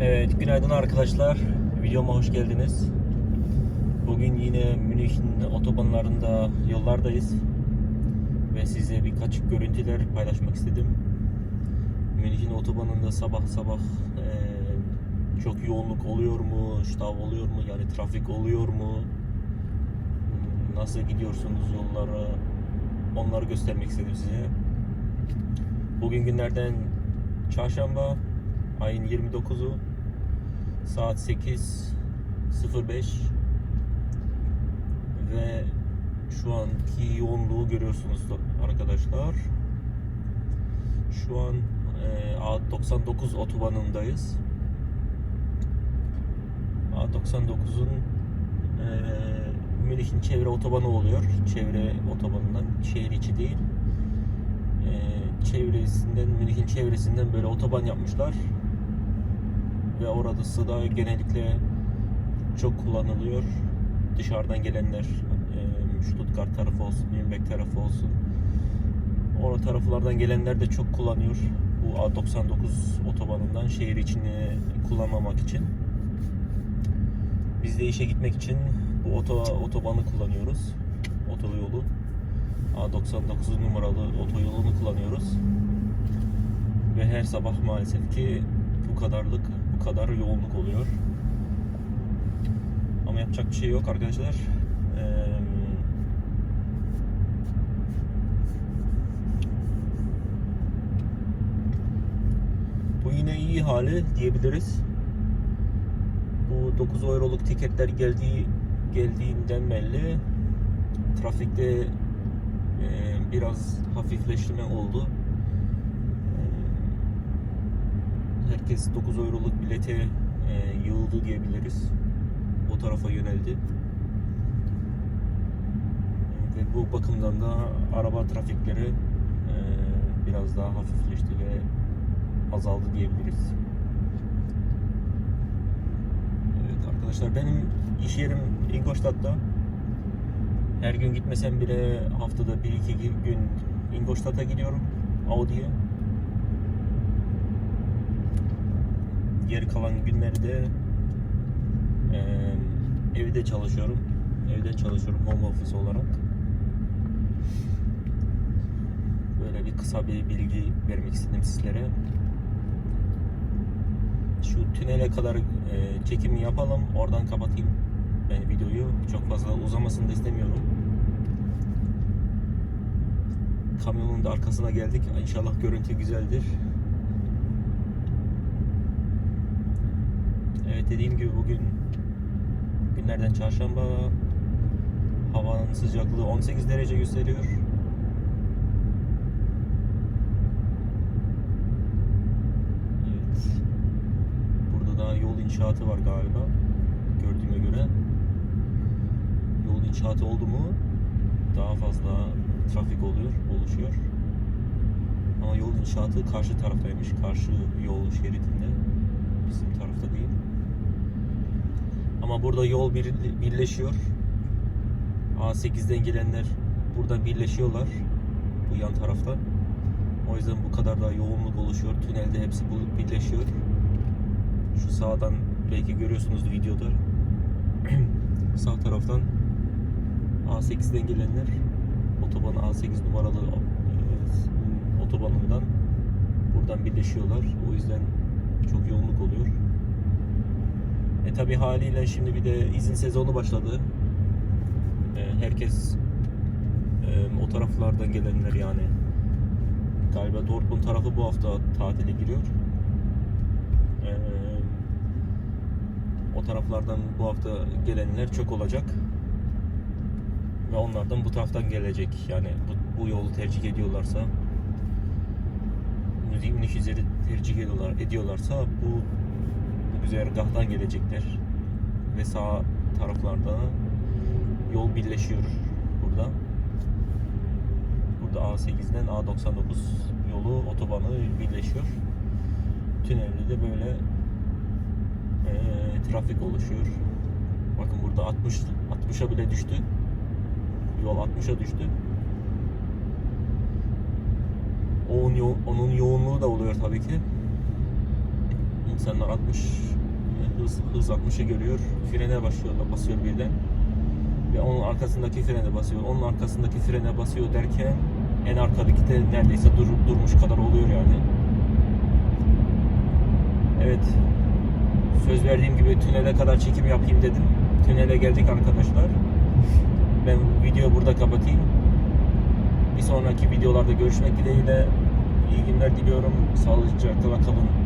Evet, günaydın arkadaşlar. Videoma hoş geldiniz. Bugün yine Münih'in otobanlarında yollardayız. Ve size birkaç görüntüler paylaşmak istedim. Münih'in otobanında sabah sabah eee, çok yoğunluk oluyor mu, ştav oluyor mu, yani trafik oluyor mu, nasıl gidiyorsunuz yollara, onları göstermek istedim size. Bugün günlerden çarşamba, ayın 29'u saat 8.05 ve şu anki yoğunluğu görüyorsunuz da- arkadaşlar. Şu an e, A99 otobanındayız. A99'un e, Münih'in çevre otobanı oluyor. Çevre otobanından şehir içi değil. E, çevresinden Münih'in çevresinden böyle otoban yapmışlar ve orası da genellikle çok kullanılıyor. Dışarıdan gelenler e, Stuttgart tarafı olsun, Nürnberg tarafı olsun. O taraflardan gelenler de çok kullanıyor. Bu A99 otobanından şehir içini kullanmamak için. Biz de işe gitmek için bu oto, otobanı kullanıyoruz. Otoyolu. A99 numaralı otoyolunu kullanıyoruz. Ve her sabah maalesef ki bu kadarlık, kadar yoğunluk oluyor. Ama yapacak bir şey yok arkadaşlar. Ee, bu yine iyi hali diyebiliriz. Bu 9 euroluk tiketler geldiği geldiğinden belli trafikte e, biraz hafifleşme oldu. E, herkes 9 euroluk bilete e, yığıldı diyebiliriz. O tarafa yöneldi. Ve bu bakımdan da araba trafikleri e, biraz daha hafifleşti ve azaldı diyebiliriz. Evet arkadaşlar benim iş yerim Ingolstadt'ta. Her gün gitmesem bile haftada 1-2 gün Ingolstadt'a gidiyorum Audi'ye. Geri kalan günlerde eee, evde çalışıyorum. Evde çalışıyorum home office olarak. Böyle bir kısa bir bilgi vermek istedim sizlere. Şu tünele kadar eee, çekimi yapalım. Oradan kapatayım ben videoyu. Çok fazla uzamasını da istemiyorum. Kamyonun da arkasına geldik. İnşallah görüntü güzeldir. Evet dediğim gibi bugün günlerden çarşamba havanın sıcaklığı 18 derece gösteriyor. Evet. Burada da yol inşaatı var galiba. Gördüğüme göre. Yol inşaatı oldu mu daha fazla trafik oluyor, oluşuyor. Ama yol inşaatı karşı taraftaymış. Karşı yol şeridinde. Bizim tarafta değil. Ama burada yol bir, birleşiyor. A8'den gelenler burada birleşiyorlar. Bu yan tarafta. O yüzden bu kadar da yoğunluk oluşuyor. Tünelde hepsi birleşiyor. Şu sağdan belki görüyorsunuz videoda. Sağ taraftan A8'den gelenler otoban A8 numaralı e, otobanından buradan birleşiyorlar. O yüzden çok yoğunluk oluyor. E tabi haliyle şimdi bir de izin sezonu başladı. E, herkes e, o taraflardan gelenler yani galiba Dortmund tarafı bu hafta tatile giriyor. E, o taraflardan bu hafta gelenler çok olacak. Ve onlardan bu taraftan gelecek. Yani bu, bu yolu tercih ediyorlarsa Müzik üzeri tercih ediyorlar, ediyorlarsa bu güzergahtan gelecekler. Ve sağ taraflarda yol birleşiyor burada. Burada A8'den A99 yolu otobanı birleşiyor. Tünelde de böyle eee, trafik oluşuyor. Bakın burada 60 60'a bile düştü. Yol 60'a düştü. Onun, yo- onun yoğunluğu da oluyor tabii ki. İnsanlar 60 e, hız, hız 60'ı görüyor. Frene başlıyor, basıyor birden. Ve onun arkasındaki frene basıyor. Onun arkasındaki frene basıyor derken en arkadaki de neredeyse dur, durmuş kadar oluyor yani. Evet. Söz verdiğim gibi tünele kadar çekim yapayım dedim. Tünele geldik arkadaşlar. Ben videoyu burada kapatayım. Bir sonraki videolarda görüşmek dileğiyle iyi günler diliyorum. Sağlıcakla kalın.